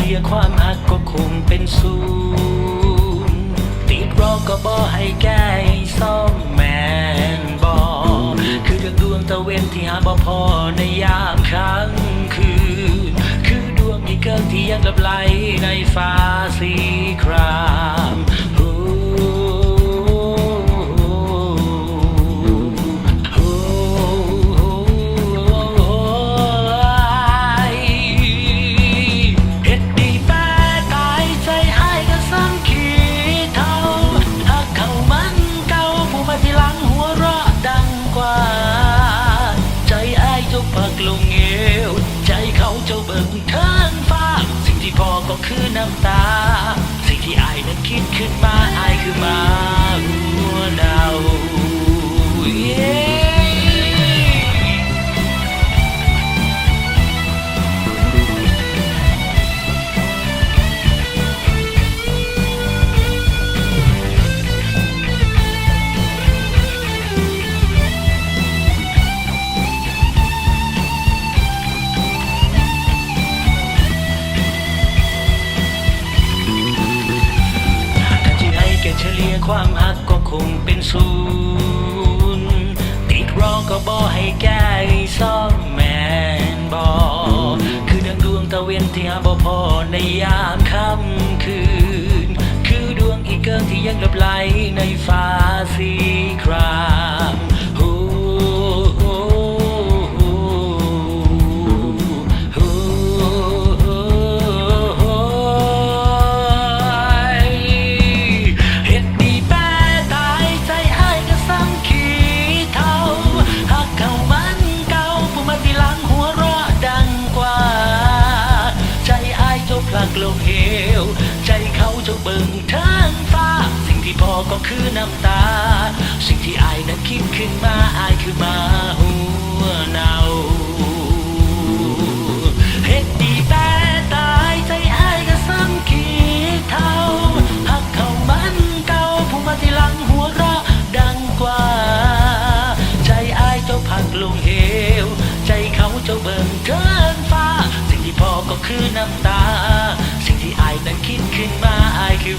ลี่ยความหักก็คงเป็นศูนย์ติดรอก็บอให้แก้ให้ซ่อมแมนบอคือดวงดวงตะเวนที่หาบ่พอในยามค้างคืน คือดวงอีเกินที่ยังหลับไหลในฟ้าสีคราม ที่อ้นั้นคิดขึ้นมาไอ้คือมาหัวเดา เฉลี่ยความหักก็คงเป็นศูนย์ติดรอก็บอให้แก้ให้ซ่อมแมนบอคือดังดวงตะเวนที่หาบ่พอในยามค่ำคืน คือดวงอีกเกินที่ยังลับไหลในฟ้าสี ว ใจเขาเจ้าเบิ่งทางฟ้า สิ่งที่พอก็คือน้ำตา สิ่งที่อายนั้นคิดขึ้นมาอายคือมาหัวเนาเฮ็ดดีแป้ตายใจอายก็ซ้ำขีดเท่าหักเขามันเก่าผู้มาที่หลังหัวเราะดังกว่า ใจอายเจ้าพักลงเหว ใจเขาเจ้าเบิ่งเทินฟ้า สิ่งที่พอก็คือน้ำตา สิ่งที่